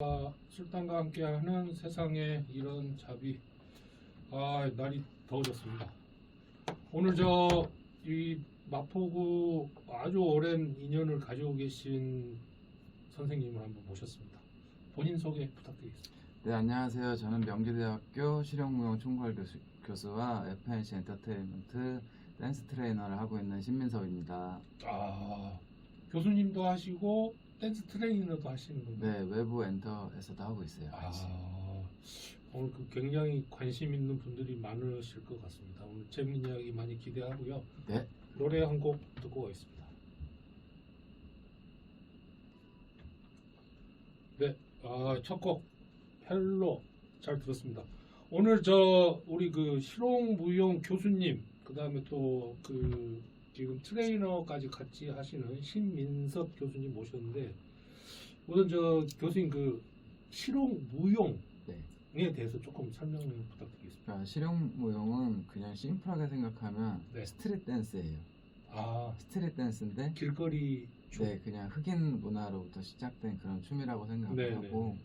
아, 술단과 함께하는 세상에 이런 자비. 아 날이 더워졌습니다. 오늘 저 이 마포구 아주 오랜 인연을 가지고 계신 선생님을 한번 모셨습니다. 본인 소개 부탁드리겠습니다. 네, 안녕하세요. 저는 명지대학교 실용무용 총괄 교수, 교수와 FNC 엔터테인먼트 댄스 트레이너를 하고 있는 신민섭입니다. 아 교수님도 하시고 댄스 트레이너도 하시는 건가요? 네, 외부 엔터에서도 하고 있어요. 같이. 아, 오늘 그 굉장히 관심 있는 분들이 많으실 것 같습니다. 오늘 재밌는 이야기 많이 기대하고요. 네, 노래 한 곡 듣고 가겠습니다. 네, 아, 첫 곡 헬로 잘 들었습니다. 오늘 저 우리 그 실용무용 교수님 그 다음에 또그 지금 트레이너까지 같이 하시는 신민섭 교수님 모셨는데 우선 저 교수님 그 실용 무용에 네. 대해서 조금 설명 부탁드리겠습니다. 그러니까 실용 무용은 그냥 심플하게 생각하면 네. 스트릿 댄스예요. 아, 스트릿 댄스인데 길거리 춤. 네, 그냥 흑인 문화로부터 시작된 그런 춤이라고 생각을 네, 하고 네.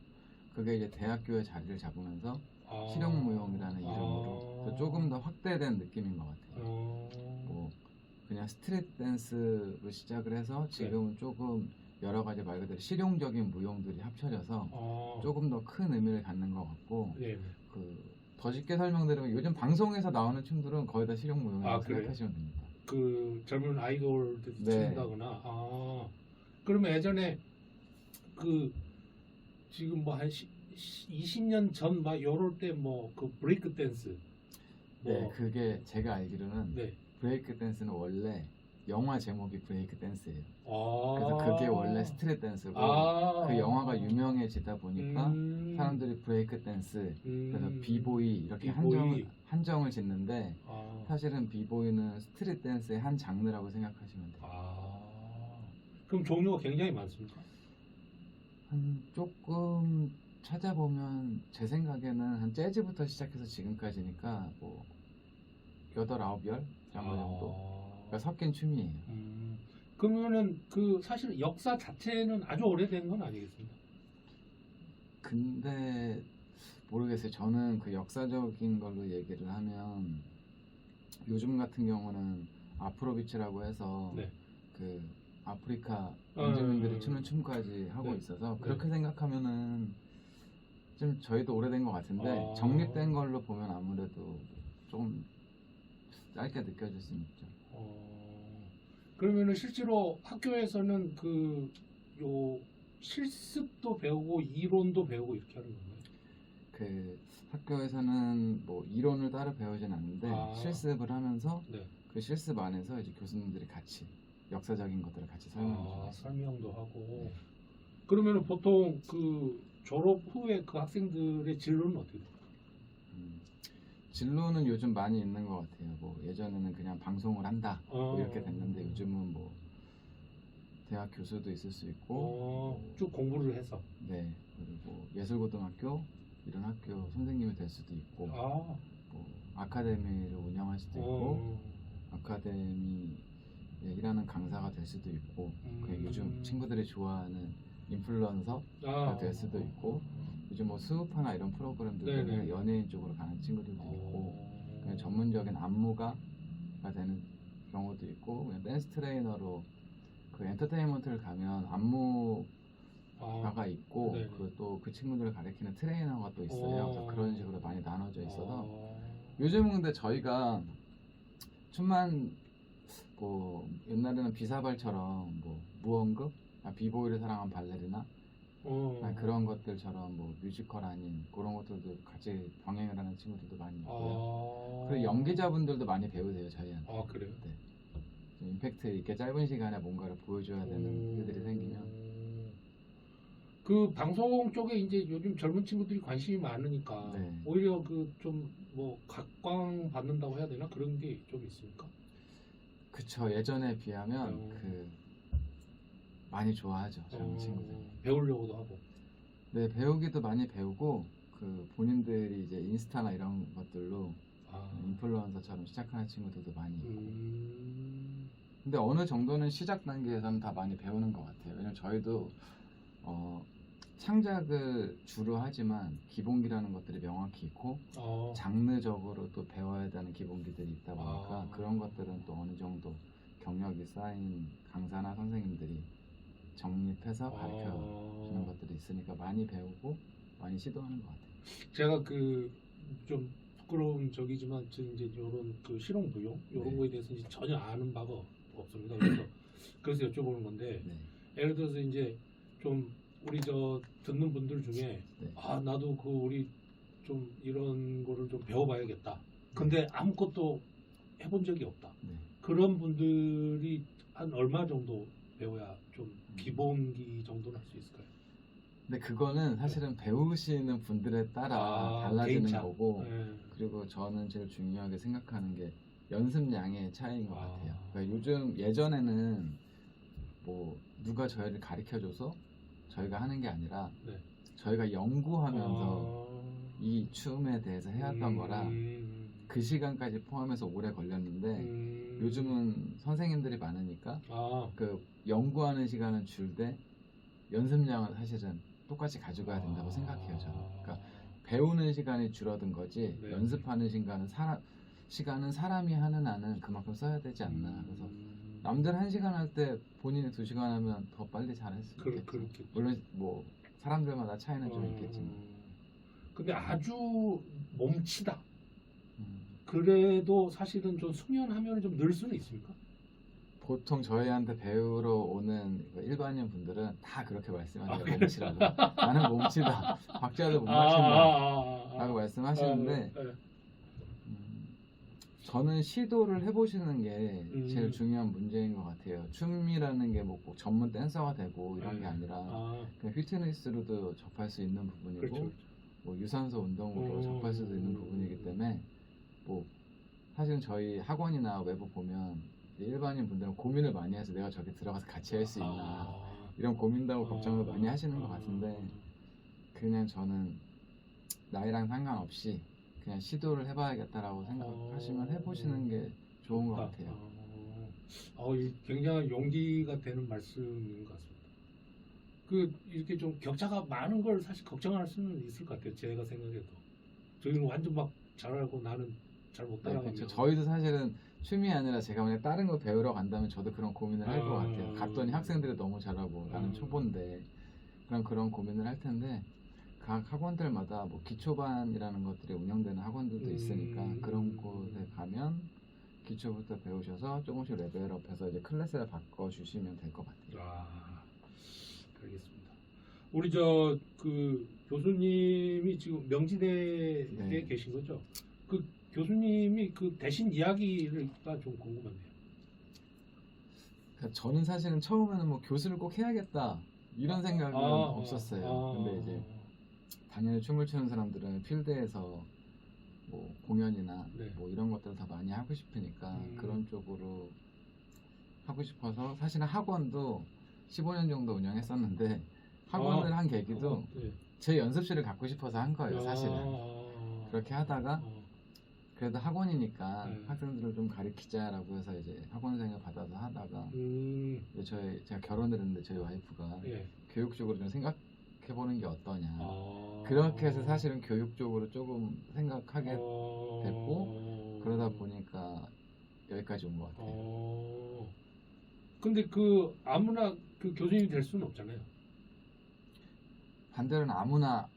그게 이제 대학교에 자리를 잡으면서 아. 실용무용이라는 이름으로 아. 조금 더 확대된 느낌인 것 같아요. 어. 뭐 그냥 스트릿 댄스로 시작을 해서 지금은 조금 여러 가지 말 그대로 실용적인 무용들이 합쳐져서 어. 조금 더 큰 의미를 갖는 것 같고 네. 그 더 쉽게 설명드리면 요즘 방송에서 나오는 춤들은 거의 다 실용 무용이라고 아, 그래요? 생각하시면 됩니다. 그 젊은 아이돌들이 네. 춘다거나. 아. 그러면 예전에 그 지금 뭐 한 20년 전 막 요럴 때 뭐 그 브레이크 댄스. 네, 뭐 그게 제가 알기로는 네. 브레이크 댄스는 원래 영화 제목이 브레이크 댄스예요. 아. 그래서 그게 원래 스트릿 댄스고 아. 그 영화가 유명해지다 보니까 음. 사람들이 브레이크 댄스 그래서 음. 비보이 이렇게 비보이. 한정, 한정을 짓는데 아. 사실은 비보이는 스트릿 댄스의 한 장르라고 생각하시면 돼요. 아. 그럼 종류가 굉장히 많습니까? 한 조금 찾아보면 제 생각에는 한 재즈부터 시작해서 지금까지니까 뭐 여덟 아홉 열 정도 정도 아. 그러니까 섞인 춤이에요. 음, 그러면은 그 사실 역사 자체는 아주 오래된 건 아니겠습니까? 근데 모르겠어요. 저는 그 역사적인 걸로 얘기를 하면 요즘 같은 경우는 아프로비치라고 해서 네. 그 아프리카 어, 원주민들이 어, 추는 춤까지 하고 네. 있어서 네. 그렇게 생각하면은 좀 저희도 오래된 것 같은데 아. 정립된 걸로 보면 아무래도 조금 짧게 느껴질 수는 있죠. 어, 그러면은 실제로 학교에서는 그 요 실습도 배우고 이론도 배우고 이렇게 하는 건가요? 그 학교에서는 뭐 이론을 따로 배우진 않는데 아. 실습을 하면서 네. 그 실습 안에서 이제 교수님들이 같이 역사적인 것들을 같이 설명해 아, 주고 설명도 하고. 네. 그러면은 보통 그 졸업 후에 그 학생들의 진로는 어떻게 돼요? 음, 진로는 요즘 많이 있는 것 같아요. 뭐 예전에는 그냥 방송을 한다 뭐 어. 이렇게 됐는데 요즘은 뭐 대학 교수도 있을 수 있고 어, 쭉 공부를 해서. 네 그리고 예술고등학교 이런 학교 선생님이 될 수도 있고 아, 뭐 아카데미를 운영할 수도 있고 어, 아카데미에 일하는 강사가 될 수도 있고 그 음. 요즘 친구들이 좋아하는 인플루언서가 아, 될 수도 있고 요즘 뭐 수우파나 이런 프로그램들 네네. 때문에 연예인 쪽으로 가는 친구들도 있고 어, 그냥 전문적인 안무가가 되는 경우도 있고 그냥 댄스 트레이너로 그 엔터테인먼트를 가면 안무 가가 아, 있고 네네. 그또그 친구들을 가리키는 트레이너가 또 있어요. 그래서 어. 그런 식으로 많이 나눠져 있어서 어, 요즘은 근데 저희가 춤만 뭐 옛날에는 비사발처럼 뭐 무언급, 아, 비보이를 사랑한 발레리나 어, 아, 그런 것들처럼 뭐 뮤지컬 아닌 그런 것들도 같이 병행을 하는 친구들도 많이 있고요. 아, 그리고 연기자분들도 많이 배우세요 저희한테. 아 그래요? 좀 임팩트 있게 짧은 시간에 뭔가를 보여줘야 되는 음, 일들이 생기면 그 방송 쪽에 이제 요즘 젊은 친구들이 관심이 많으니까 네. 오히려 그 좀 뭐 각광 받는다고 해야 되나 그런 게 좀 있습니까? 그쵸 예전에 비하면 어. 그 많이 좋아하죠 젊은 어, 친구들. 배우려고도 하고. 네 배우기도 많이 배우고 그 본인들이 이제 인스타나 이런 것들로 아, 인플루언서처럼 시작하는 친구들도 많이 있고 음, 근데 어느 정도는 시작 단계에서는 다 많이 배우는 것 같아요 왜냐면 저희도 어 창작을 주로 하지만 기본기라는 것들이 명확히 있고 어. 장르적으로 또 배워야 되는 기본기들이 있다 보니까 아. 그런 것들은 또 어느 정도 경력이 쌓인 강사나 선생님들이 정립해서 가르쳐 주는 어. 것들이 있으니까 많이 배우고 많이 시도하는 것 같아요. 제가 그 좀 부끄러운 적이지만 저 이제 요런 그 실용 부용 요런 네. 거에 대해서 이제 전혀 아는 바가 없습니다. 그래서 그래서 여쭤보는 건데 네. 예를 들어서 이제 좀 우리 저 듣는 분들 중에 네. 아 나도 그 우리 좀 이런 거를 좀 배워봐야겠다. 근데 아무것도 해본 적이 없다. 네. 그런 분들이 한 얼마 정도 배워야 좀 음. 기본기 정도는 할 수 있을까요? 근데 그거는 사실은 배우시는 분들에 따라 아, 달라지는 개인차. 거고 네. 그리고 저는 제일 중요하게 생각하는 게 연습량의 차이인 것 아. 같아요. 그러니까 요즘 예전에는 뭐 누가 저희를 가르쳐줘서 저희가 하는 게 아니라 네. 저희가 연구하면서 아. 이 춤에 대해서 해왔던 음, 거라 음, 그 시간까지 포함해서 오래 걸렸는데 음. 요즘은 선생님들이 많으니까 아, 그 연구하는 시간은 줄되 연습량은 사실은 똑같이 가져가야 된다고 생각해요 저는. 그러니까 배우는 시간이 줄어든 거지 네. 연습하는 시간은 사람 시간은 사람이 하는 한은 그만큼 써야 되지 않나. 그래서 남들 한 시간 할 때 본인이 두 시간 하면 더 빨리 잘할 수 그, 있겠죠. 그렇겠죠. 물론 뭐 사람들마다 차이는 좀 어, 있겠지만. 근데 아주 몸치다. 음. 그래도 사실은 좀 수면하면 좀 늘 수는 있습니까? 보통 저희한테 배우러 오는 그 일반인 분들은 다 그렇게 말씀하세요. 아? 몸치라고. 나는 몸치다. 박자도 못 아, 맞춘다. 아, 아, 라고 아. 말씀하시는데 아, 네. 음, 저는 시도를 해보시는 게 음. 제일 중요한 문제인 것 같아요. 춤이라는 게 뭐 꼭 전문 댄서가 되고 이런 게 네. 아니라 아, 그냥 피트니스로도 접할 수 있는 부분이고 그렇죠. 뭐 유산소 운동으로 음. 접할 수도 있는 부분이기 때문에 뭐 사실은 저희 학원이나 외부 보면 일반인 분들은 고민을 많이 해서 내가 저기 들어가서 같이 할 수 있나 아. 이런 고민도 하고 걱정을 아. 많이 하시는 것 아. 같은데 그냥 저는 나이랑 상관없이 그냥 시도를 해봐야겠다라고 생각하시면 해보시는 게 좋은 것 아, 같아요. 아, 어, 이 굉장한 용기가 되는 말씀인 것 같습니다. 그 이렇게 좀 격차가 많은 걸 사실 걱정할 수는 있을 것 같아요. 제가 생각해도 저희는 완전 막 잘하고 나는 잘못 네, 그렇죠. 저희도 사실은 춤이 아니라 제가 만약 다른 거 배우러 간다면 저도 그런 고민을 할 것 아. 같아요. 갔더니 학생들이 너무 잘하고 나는 음. 초보인데 그런 그런 고민을 할 텐데 각 학원들마다 뭐 기초반이라는 것들이 운영되는 학원들도 있으니까 음. 그런 곳에 가면 기초부터 배우셔서 조금씩 레벨업해서 이제 클래스를 바꿔 주시면 될 것 같아요. 아, 알겠습니다. 우리 저 그 교수님이 지금 명지대에 네. 계신 거죠? 그 교수님이 그 대신 이야기가 좀 궁금한데요. 그러니까 저는 사실은 처음에는 뭐 교수를 꼭 해야겠다 이런 생각은 아, 없었어요. 아, 근데 이제 당연히 춤을 추는 사람들은 필드에서 뭐 공연이나 네. 뭐 이런 것들을 더 많이 하고 싶으니까 음. 그런 쪽으로 하고 싶어서 사실은 학원도 15년 정도 운영했었는데 학원을 아, 한 계기도 어, 네. 제 연습실을 갖고 싶어서 한 거예요 사실은 아, 그렇게 하다가 어, 그래도 학원이니까 네. 학생들을 좀 가르치자라고 해서 이제 학원생을 받아서 하다가 음, 이제 저희 제가 결혼을 했는데 저희 와이프가 예. 교육 쪽으로 좀 생각해 보는 게 어떠냐 아, 그렇게 해서 사실은 교육 쪽으로 조금 생각하게 어, 됐고, 그러다 보니까 여기까지 온 것 같아요. 어, 근데 그 아무나 그 교수님이 될 수는 없잖아요. 반대로는 아무나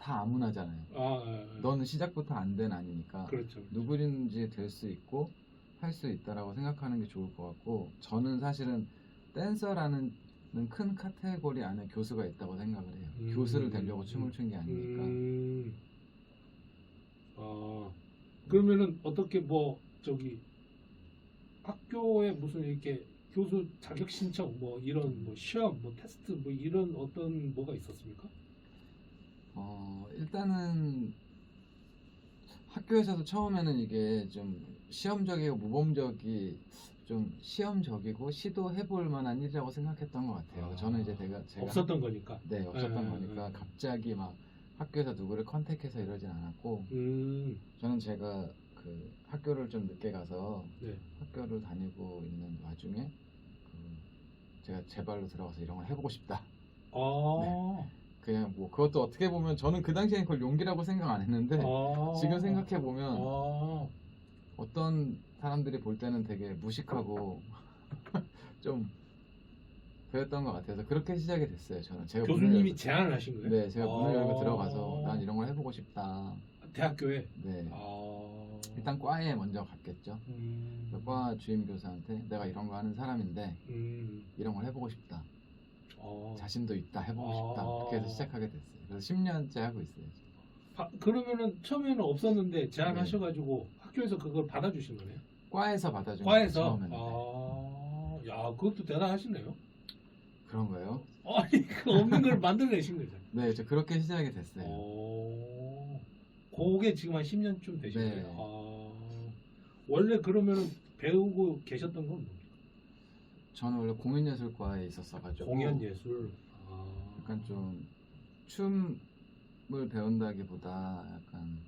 다 아무나잖아요. 아, 예, 예. 너는 시작부터 안 된 아니니까 그렇죠. 누구든지 될 수 있고 할 수 있다라고 생각하는 게 좋을 것 같고 저는 사실은 댄서라는 큰 카테고리 안에 교수가 있다고 생각을 해요. 음. 교수를 되려고 춤을 춘 게 아니니까. 음, 아, 그러면은 어떻게 뭐 저기 학교에 무슨 이렇게 교수 자격 신청 뭐 이런 뭐 시험 뭐 테스트 뭐 이런 어떤 뭐가 있었습니까? 어, 일단은 학교에서도 처음에는 이게 좀 시험적이고 모범적이 좀 시험적이고 시도해볼 만한 일이라고 생각했던 것 같아요. 아, 저는 이제 제가 제가 없었던 거니까. 네 없었던 예, 거니까 예. 갑자기 막 학교에서 누구를 컨택해서 이러진 않았고 음, 저는 제가 그 학교를 좀 늦게 가서 네. 학교를 다니고 있는 와중에 그 제가 제 발로 들어가서 이런 걸 해보고 싶다 아, 그냥 뭐 그것도 어떻게 보면 저는 그 당시엔 그걸 용기라고 생각 안 했는데 아. 지금 생각해 보면 아, 어떤 사람들이 볼 때는 되게 무식하고 좀 그랬던 것 같아서 그렇게 시작이 됐어요. 저는 제가 교수님이 열고- 제안을 하신 거예요? 네 제가 문을 열고 아. 들어가서 난 이런 걸 해보고 싶다. 대학교에. 네 아, 일단 과에 먼저 갔겠죠. 음, 과 주임 교사한테 내가 이런 거 하는 사람인데 음, 이런 걸 해보고 싶다. 어. 자신도 있다. 해보고 아. 싶다. 그렇게 해서 시작하게 됐어요. 그래서 10년째 하고 있어요. 지금. 바- 그러면은 처음에는 없었는데 제안하셔가지고 학교에서 그걸 받아주신 거네요. 과에서 받아준 거예요, 과에서. 처음에는. 네. 아, 야, 그것도 대단하시네요. 그런 거예요? 아니, 그 없는 걸 만들어내신 거죠. 네, 저 그렇게 시작이 됐어요. 오, 그게 지금 한 10년쯤 되신 네. 거예요. 아, 원래 그러면은 배우고 계셨던 건 뭡니까? 저는 원래 공연예술과에 있었어가지고 공연 예술. 아, 약간 좀 춤을 배운다기보다 약간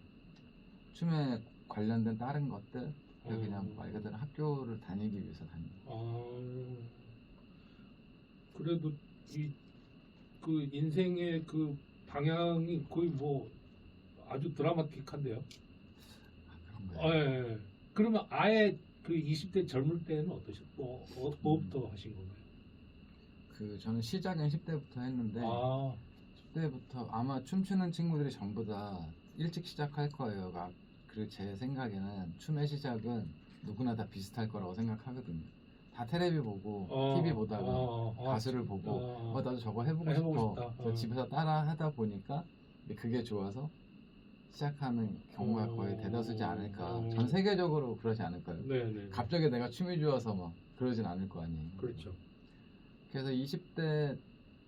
춤에 관련된 다른 것들 그냥 음. 그냥 말 그대로 학교를 다니기 위해서 다니는 아, 그래도 이 그 인생의 그 방향이 거의 뭐 아주 드라마틱한데요. 아, 그런 아, 거예요. 예, 예. 그러면 아예 그 20대 젊을 때는 어떠셨? 뭐, 어, 음. 뭐부터 하신 건가요? 그 저는 시작은 10대부터 했는데 아, 10대부터 아마 춤추는 친구들이 전부 다 일찍 시작할 거예요. 아, 그리고 제 생각에는 춤의 시작은 누구나 다 비슷할 거라고 생각하거든요. 다 테레비 보고 어, TV 보다가 어, 어, 가수를 보고 어, 어, 나도 저거 해보고, 해보고 싶어. 싶다. 그래서 어. 집에서 따라 하다 보니까 그게 좋아서 시작하는 경우가 어. 거의 대다수지 않을까. 어. 전 세계적으로 그러지 않을까요? 네네. 갑자기 내가 춤이 좋아서 막 그러진 않을 거 아니에요. 그렇죠. 그래서 20대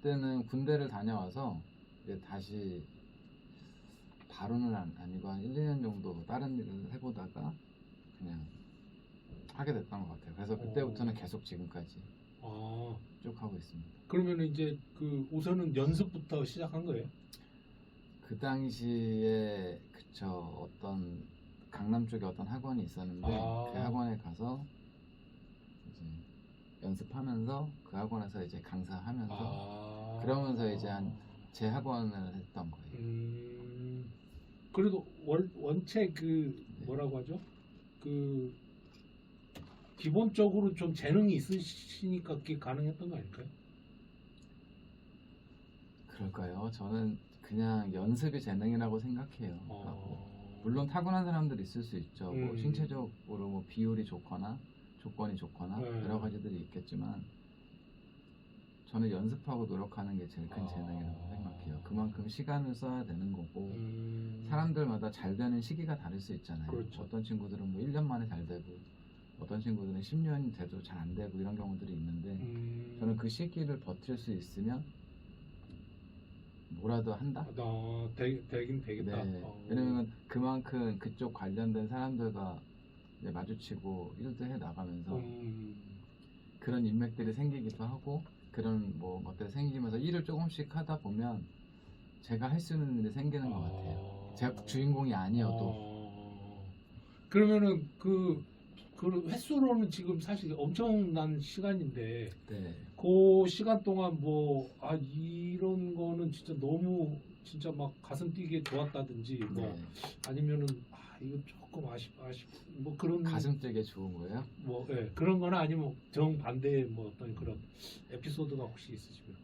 때는 군대를 다녀와서 이제 다시 바로는 안- 아니고 한 1, 2년 정도 다른 일을 해보다가 그냥 하게 됐던 것 같아요. 그래서 그때부터는 어. 계속 지금까지 아, 쭉 하고 있습니다. 그러면 이제 그 우선은 연습부터 시작한 거예요? 그 당시에 그쵸 어떤 강남 쪽에 어떤 학원이 있었는데 아. 그 학원에 가서 이제 연습하면서 그 학원에서 이제 강사하면서 아, 그러면서 이제 한 제 학원을 했던 거예요. 음, 그래도 원, 원체 그 네. 뭐라고 하죠? 그 기본적으로 좀 재능이 있으시니까 그게 가능했던 거 아닐까요? 그럴까요? 저는 그냥 연습이 재능이라고 생각해요. 어, 물론 타고난 사람들 있을 수 있죠. 뭐 음. 신체적으로 뭐 비율이 좋거나 조건이 좋거나 네. 여러 가지들이 있겠지만 저는 연습하고 노력하는 게 제일 큰 아. 재능이라고 생각해요. 그만큼 시간을 써야 되는 거고 음, 사람들마다 잘 되는 시기가 다를 수 있잖아요. 그렇죠. 어떤 친구들은 뭐 1년 만에 잘 되고 어떤 친구들은 10년이 돼도 잘 안 되고 이런 경우들이 있는데 음, 저는 그 시기를 버틸 수 있으면 뭐라도 한다. 아, 나 되, 되긴 되겠다. 네. 어, 왜냐면 그만큼 그쪽 관련된 사람들과 이제 마주치고 일도 해 나가면서 음, 그런 인맥들이 생기기도 하고 그런 뭐 것들이 생기면서 일을 조금씩 하다 보면 제가 할 수 있는 일이 생기는 것 같아요. 아. 제가 주인공이 아니어도 어, 그러면은 그, 그 횟수로는 지금 사실 엄청난 시간인데 네. 그 시간 동안 뭐 아 이런 거는 진짜 너무 진짜 막 가슴 뛰게 좋았다든지 뭐 네. 아니면은 아 이거 조금 아쉽 아쉽 뭐 그런 가슴 뛰게 좋은 거예요? 뭐 예, 그런 거나 아니면 정 반대의 뭐 어떤 그런 에피소드가 혹시 있으시면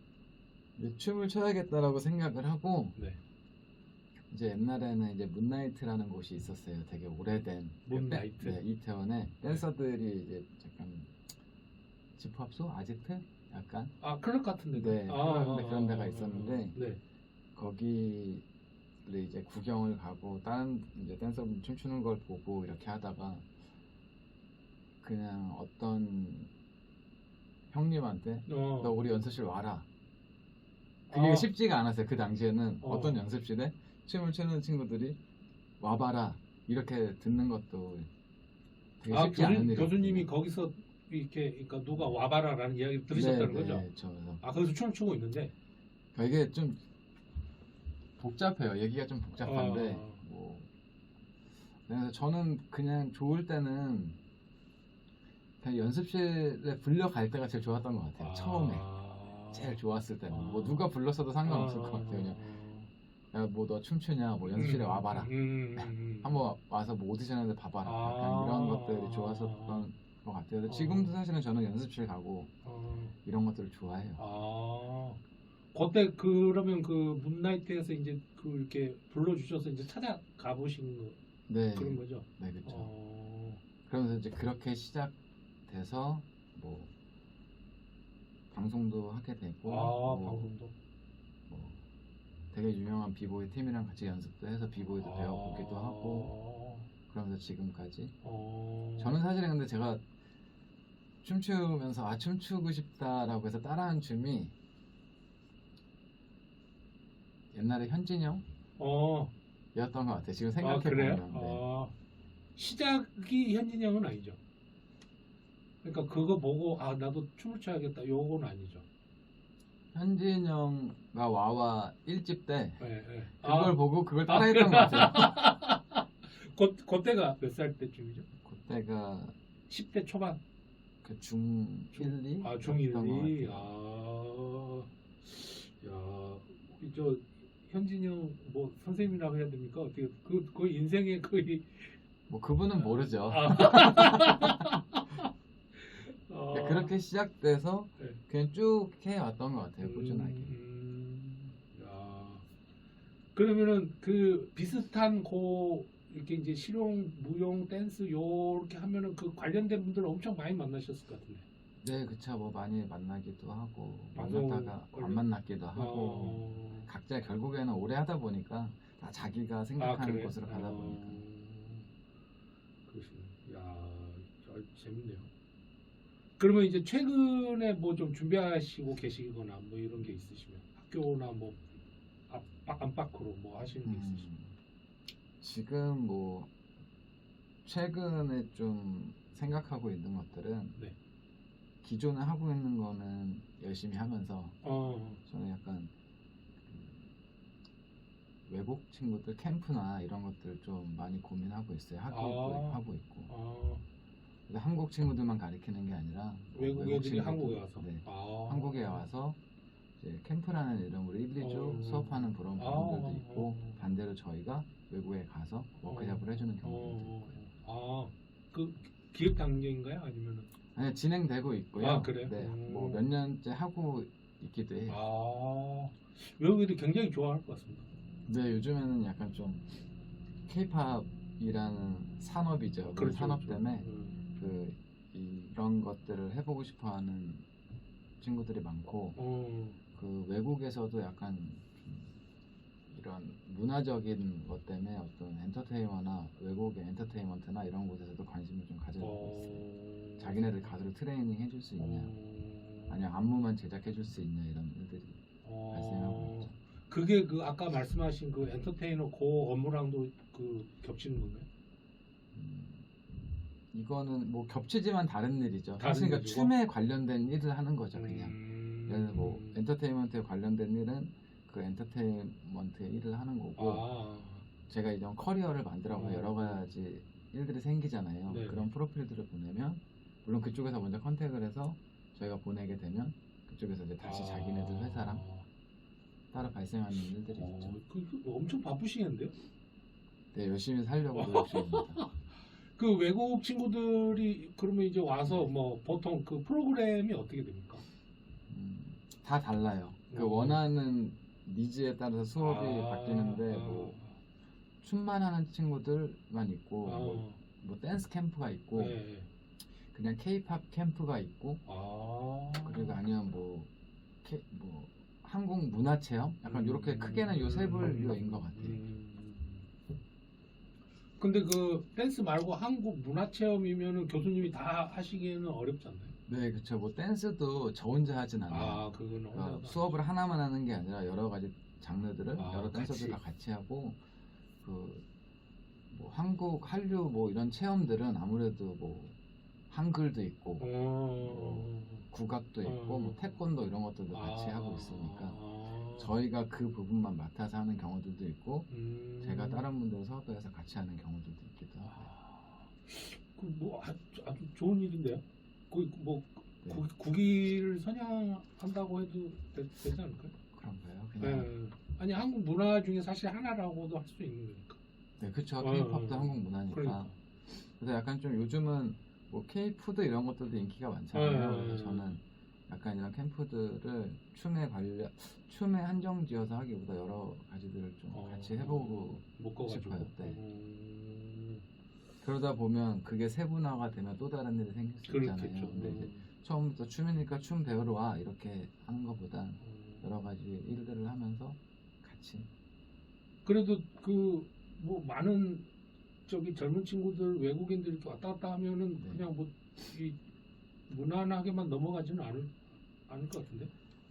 이제 춤을 춰야겠다라고 생각을 하고 네 이제 옛날에는 이제 문나이트라는 곳이 있었어요. 되게 오래된 문나이트? 네, 이태원에 댄서들이 이제 약간 집합소 아지트 약간 아 클럽 같은데 네, 그런 데- 그런 데가 있었는데 네 거기를 이제 구경을 가고 다른 이제 댄서분 춤추는 걸 보고 이렇게 하다가 그냥 어떤 형님한테 어. 너 우리 연습실 와라. 그게 아. 쉽지가 않았어요. 그 당시에는 어. 어. 떤 연습실에 춤을 추는 친구들이 와봐라 이렇게 듣는 것도 되게 아, 쉽지 교수, 않은 일이 교수님이 거기서 이렇게 그러니까 누가 와봐라라는 이야기를 들으셨다는 거죠? 네, 저 그래서 아 거기서 춤을 추고 있는데 그러니까 이게 좀 복잡해요. 얘기가 좀 복잡한데 어. 뭐 그래서 저는 그냥 좋을 때는 그냥 연습실에 불려갈 때가 제일 좋았던 것 같아요. 처음에 제일 좋았을 때는 아. 뭐 누가 불렀어도 상관없을 것 같아요. 그냥 야뭐 너 춤추냐 뭐 연습실에 와봐라. 음, 음, 음. 한번 와서 뭐 오디션에서 봐봐라. 아. 약간 이런 것들이 좋았었던 것 같아요. 근데 지금도 사실은 저는 연습실 가고 어, 이런 것들을 좋아해요. 아, 그때 그러면 그 문나이트에서 이제 그 이렇게 불러주셔서 이제 찾아가 보신 거 네, 그런 거죠. 네 그렇죠. 어, 그러면서 이제 그렇게 시작돼서 뭐 방송도 하게 되고 아, 뭐, 방송도. 뭐 되게 유명한 비보이 팀이랑 같이 연습도 해서 비보이도 배워보기도 아. 하고 그러면서 지금까지 어, 저는 사실은 근데 제가 춤추면서 아 춤추고 싶다라고 해서 따라한 춤이 옛날에 현진이 어, 형이었던 것 같아요. 지금 아, 생각해? 보면 네. 아, 시작이 현진이 형은 아니죠. 그러니까 그거 보고 아 나도 춤을 춰야겠다. 요건 아니죠. 현진 형과 와와 1집 때 예, 예. 그걸 아, 보고 그걸 따라했던 것 같아요. 그, 그때가 몇 살 때쯤이죠? 그때가 10대 초반. 그 중 1, 2? 아, 중1이. 아, 야, 우리 저 현진이 형 뭐 선생님이라고 해야 됩니까? 어떻게 그, 그 인생의 거의 뭐 그분은 모르죠. 아. 어, 네, 그렇게 시작돼서 네. 그냥 쭉 해왔던 것 같아요. 꾸준하게. 음, 야. 그러면은 그 비슷한 고 이렇게 이제 실용, 무용, 댄스 요렇게 하면은 그 관련된 분들 엄청 많이 만나셨을 것 같은데. 네, 그쵸. 뭐 많이 만나기도 하고 방송 만났다가? 안 만났기도 하고 어, 각자 결국에는 오래 하다 보니까 다 자기가 생각하는 아, 그래요? 곳으로 가다 어, 보니까 그러시네. 야, 저, 재밌네요. 그러면 이제 최근에 뭐 좀 준비하시고 계시거나 뭐 이런 게 있으시면 학교나 뭐 앞, 안팎으로 뭐 하시는 게 음, 있으시면 지금 뭐 최근에 좀 생각하고 있는 것들은 네. 기존에 하고 있는 거는 열심히 하면서 어, 저는 약간 그 외국 친구들 캠프나 이런 것들 좀 많이 고민하고 있어요. 하고 있고, 아. 하고 있고. 어, 근데 한국 친구들만 가르치는 게 아니라 뭐 외국 애들이 친구들, 한국에 와서 네, 아, 한국에 와서 이제 캠프라는 이름으로 1, 2주 어. 수업하는 그런 아, 부분들도 어, 있고 어. 반대로 저희가 외국에 가서 워크숍을 해주는 경우도 어, 있고요. 아, 그 기획 단계인가요? 아니면은 아니, 진행되고 있고요. 아, 그래요? 네, 음. 뭐몇 년째 하고 있기도 해요. 아, 외국 애들 굉장히 좋아할 것 같습니다. 근데 요즘에는 약간 좀 K-팝이라는 산업이죠. 그 산업 때문에 음. 그 이런 것들을 해보고 싶어하는 친구들이 많고 어, 그 외국에서도 약간 좀 이런 문화적인 것 때문에 어떤 엔터테이너나 외국의 엔터테인먼트나 이런 곳에서도 관심을 좀 가져주고 있어요. 어, 자기네들 가수로 트레이닝 해줄 수 있냐, 어, 아니면 안무만 제작해줄 수 있냐 이런 일들이 어, 발생하고 있죠. 그게 그 아까 말씀하신 그 엔터테이너 그 업무랑도 그 겹치는 건가요? 음, 이거는 뭐 겹치지만 다른 일이죠. 다른 그러니까? 춤에 관련된 일을 하는 거죠, 그냥. 음, 예를 뭐 엔터테인먼트에 관련된 일은 그 엔터테인먼트의 일을 하는 거고 아, 제가 이런 커리어를 만들어가 어. 여러 가지 일들이 생기잖아요. 네. 그런 프로필들을 보내면 물론 그쪽에서 먼저 컨택을 해서 저희가 보내게 되면 그쪽에서 이제 다시 아, 자기네들 회사랑 따라 발생하는 일들이 어, 있죠. 그, 그 엄청 바쁘시겠는데요? 네, 열심히 살려고 노력 중입니다. 그 외국 친구들이 그러면 이제 와서 뭐 보통 그 프로그램이 어떻게 됩니까? 음, 다 달라요. 그 음. 원하는 니즈에 따라서 수업이 아, 바뀌는데 아, 뭐 춤만 하는 친구들만 있고 아, 뭐, 뭐 댄스 캠프가 있고 네. 그냥 케이팝 캠프가 있고 아, 그리고 아니면 뭐, 케, 뭐 한국 문화 체험 약간 이렇게 크게는 요 세 분류인 것 같아요. 음. 근데 그 댄스 말고 한국 문화 체험이면은 교수님이 다 하시기에는 어렵지 않나요? 네, 그렇죠. 뭐 댄스도 저 혼자 하진 않아요. 아, 그러니까 혼자 수업을 하나만 하는 게 아니라 여러 가지 장르들을 아, 여러 댄서들 같이. 다 같이 하고 그 뭐 한국 한류 뭐 이런 체험들은 아무래도 뭐 한글도 있고 어. 국악도 있고 어. 뭐 태권도 이런 것들도 같이 아, 하고 있으니까 아. 저희가 그 부분만 맡아서 하는 경우들도 있고 음. 제가 다른 분들 수업에서 같이 하는 경우들도 있기도 하고 아, 그뭐 아주, 아주 좋은 일인데요. 그뭐 네. 국, 국위를 선양한다고 해도 되, 지 않을까요? 그런가요? 그냥 네. 아니 한국 문화 중에 사실 하나라고도 할 수 있는 거니까. 네. 어, 케이팝도 어, 한국 문화니까. 그러니까. 그래서 약간 좀 요즘은 뭐 케이푸드 이런 것들도 인기가 많잖아요. 네. 그래서 저는 약간 이런 캠프들을 춤에 관련 춤에 한정 지어서 하기보다 여러 가지들을 좀 어, 같이 해보고. 싶어요. 네. 음, 그러다 보면 그게 세분화가 되면 또 다른 일이 생길 수 그렇겠죠. 있잖아요. 근데 이제 음, 처음부터 춤이니까 춤 배우러 와 이렇게 하는 것보다 음. 여러 가지 일들을 하면서 같이 그래도 그 뭐 많은 저기 젊은 친구들 외국인들 이렇게 왔다 갔다 하면은 네. 그냥 뭐 이 무난하게만 넘어가지는 않을 않을 것 같은데.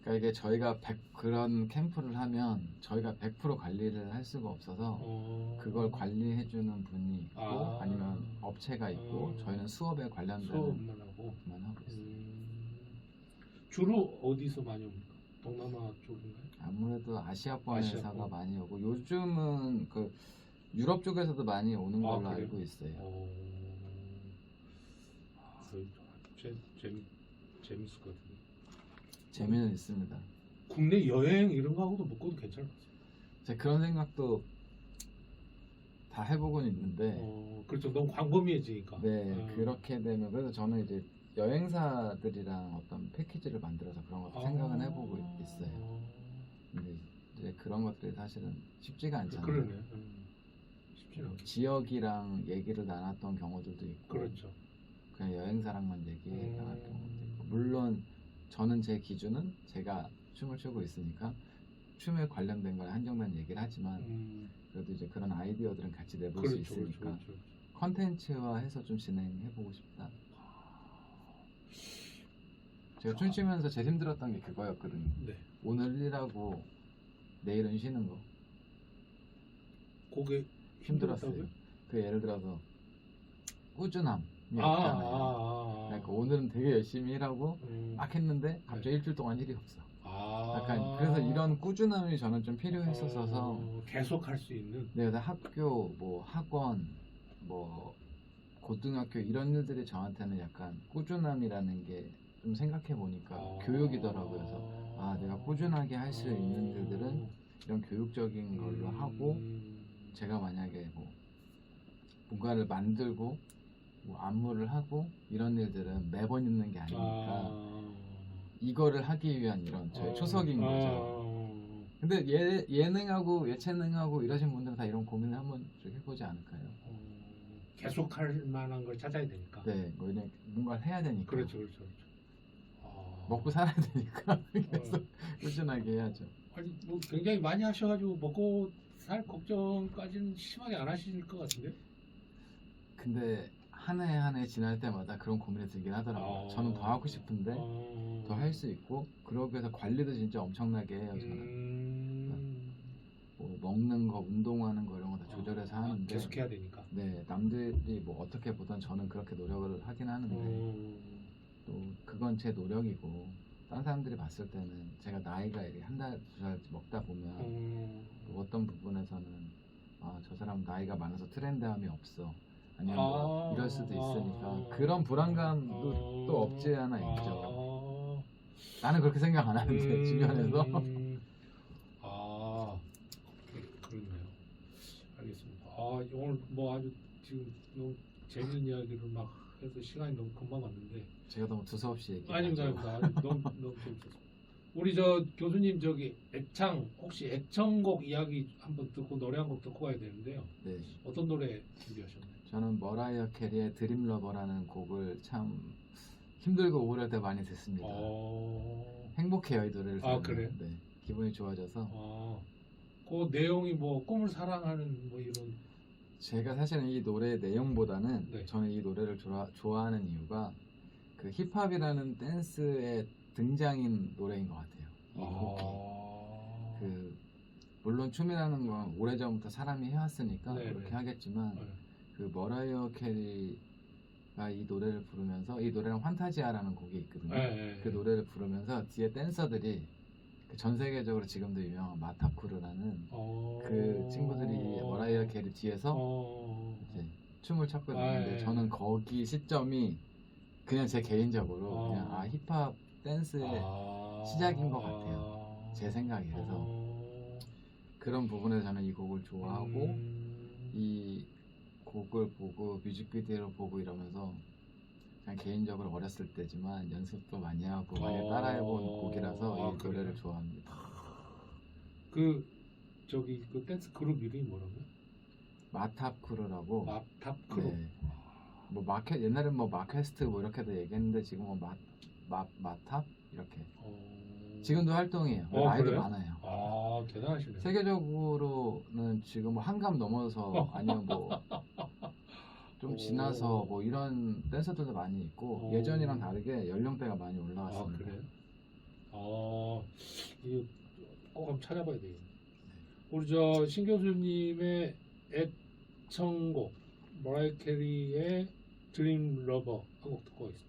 그러니까 이게 저희가 100 그런 캠프를 하면 저희가 100% 관리를 할 수가 없어서 어. 그걸 관리해 주는 분이 있고 아. 아. 니면 업체가 있고 어. 저희는 수업에 관련된 수업만 하고. 만 하고 있어요. 음, 주로 어디서 많이 옵니까? 동남아 쪽인가요? 아무래도 아시아권 아시아권. 회사가 많이 오고 요즘은 그 유럽 쪽에서도 많이 오는 아, 걸로 그래요? 알고 있어요. 어. 아, 재, 재미 재밌을 것 같은데. 재미는 있습니다. 국내 여행 이런 거 하고도 먹고도 괜찮을 것 같아요. 제가 그런 생각도 다 해보고는 있는데 어, 그렇죠. 너무 광범위해지니까. 네 어. 그렇게 되면 그래서 저는 이제 여행사들이랑 어떤 패키지를 만들어서 그런 것도 아. 생각은 해보고 있어요. 근데 이제 그런 것들이 사실은 쉽지가 않잖아요. 그러네. 음. 쉽지 않게. 지역이랑 얘기를 나눴던 경우들도 있고 그렇죠. 그냥 여행사랑만 얘기해 음. 나갔던 것도 있고 물론 저는 제 기준은 제가 춤을 추고 있으니까 춤에 관련된 거에 한정된 얘기를 하지만 음. 그래도 이제 그런 아이디어들은 같이 내볼 그렇죠, 수 그렇죠, 있으니까 그렇죠. 컨텐츠화해서 좀 진행해보고 싶다. 제가 춤추면서 제일 힘들었던 게 그거였거든요. 네. 오늘 일하고 내일은 쉬는 거 그게 힘들었어요. 힘들었다고요? 그 예를 들어서 꾸준함이 아, 아, 없잖아요. 아, 아. 그러니까 오늘은 되게 열심히 일하고 음. 막 했는데 갑자기 일주일 동안 일이 없어. 아. 약간 그래서 이런 꾸준함이 저는 좀 필요했었어서 어, 계속 할 수 있는. 내가 다 학교 뭐 학원 뭐 고등학교 이런 일들이 저한테는 약간 꾸준함이라는 게 좀 생각해 보니까 아. 교육이더라고요. 그래서 아 내가 꾸준하게 할 수 있는 일들은 이런 교육적인 걸로 음. 하고 제가 만약에 뭐 뭔가를 만들고 뭐 안무를 하고 이런 일들은 매번 있는 게 아니니까 아. 이거를 하기 위한 이런 저의 어. 초석인 거죠. 아. 근데 예, 예능하고 예체능하고 이러신 분들은 다 이런 고민을 한번 쭉 해보지 않을까요? 어, 계속 할 만한 걸 찾아야 되니까. 네, 뭐 이런 뭔가를 해야 되니까 그렇죠, 그렇죠, 그렇죠. 아. 먹고 살아야 되니까 계속 어. 꾸준하게 해야죠. 아니 뭐 굉장히 많이 하셔가지고 먹고 살 걱정까지는 심하게 안 하실 것 같은데. 근데 한 해 한 해 지날 때마다 그런 고민이 들긴 하더라고요. 아. 저는 더 하고 싶은데 어. 더 할 수 있고 그러기 위해서 관리도 진짜 엄청나게 해요. 저는 음. 뭐 먹는 거, 운동하는 거 이런 거 다 조절해서 아, 하는데 계속 해야 되니까. 네 남들이 뭐 어떻게 보던 저는 그렇게 노력을 하긴 하는데 어. 또 그건 제 노력이고 다른 사람들이 봤을 때는 제가 나이가 이렇게 한달두달 먹다 보면 어. 또 어떤 부분에서는 아 저 사람 나이가 많아서 트렌드함이 없어 아니면 뭐 아. 이럴 수도 있으니까 아. 그런 불안감도 아. 또 없지 않아 있죠 아. 나는 그렇게 생각 안 하는데 주변에서 음. 아 그- 그렇네요. 알겠습니다. 아 오늘 뭐 아주 지금 너무 재밌는 이야기를 막 해서 시간이 너무 금방 갔는데 제가 너무 두서없이 얘기하죠 아닙니다, 아닙니다. 너무 너무 재밌었습니다. 우리 저 교수님 저기 애창 혹시 애청곡 이야기 한번 듣고 노래 한 곡 듣고 가야 되는데요. 네 어떤 노래 준비하셨나요? 저는 머라이어 캐리의 드림 러버라는 곡을 참 힘들고 우울할 때 많이 듣습니다 어. 행복해요 이 노래를 아. 그래요? 네 기분이 좋아져서 아. 그 내용이 뭐 꿈을 사랑하는 뭐 이런 제가 사실은 이 노래 내용보다는 네. 저는 이 노래를 좋아, 좋아하는 이유가 그 힙합이라는 댄스의 등장인 노래인 것 같아요. 이. 아. 그 물론 춤이라는 건 오래전부터 사람이 해왔으니까 네, 그렇게 네. 하겠지만 네. 그 머라이어 캐리가 이 노래를 부르면서 이 노래랑 환타지아라는 곡이 있거든요. 네, 네. 그 노래를 부르면서 뒤에 댄서들이 그 전 세계적으로 지금도 유명한 마타쿠르라는 어. 그 친구들이 머라이어 캐리 뒤에서 어. 이제 춤을 췄거든요. 아, 근데 예. 저는 거기 시점이 그냥 제 개인적으로 어. 그냥 아 힙합 댄스의 아. 시작인 것 같아요. 제 생각에서 어. 그런 부분에서 저는 이 곡을 좋아하고 음. 이 곡을 보고 뮤직비디오를 보고 이러면서 그냥 개인적으로 어렸을 때지만 연습도 많이 하고 많이 어. 따라해본 곡이라서 아, 이 그래요? 노래를 좋아합니다. 그 저기 그 댄스 그룹 이름이 뭐라고요? 마탑 크루라고 마탑 그룹. 네. 뭐 마켓 옛날엔 뭐 마퀘스트 뭐 이렇게도 얘기했는데 지금은 마, 마 마탑 이렇게 어. 지금도 활동해요. 어, 나이도 그래요? 많아요. 아 대단하시네. 세계적으로는 지금 뭐 한감 넘어서 아니면 뭐 좀 오. 지나서 뭐 이런 댄서들도 많이 있고 오. 예전이랑 다르게 연령대가 많이 아 올라왔습니다. 그래요? 아 이거 꼭 한번 찾아봐야 되겠네. 우리 저 신 교수님의 애청곡 머라이 캐리의 드림 러버 한곡 듣고 가겠습니다.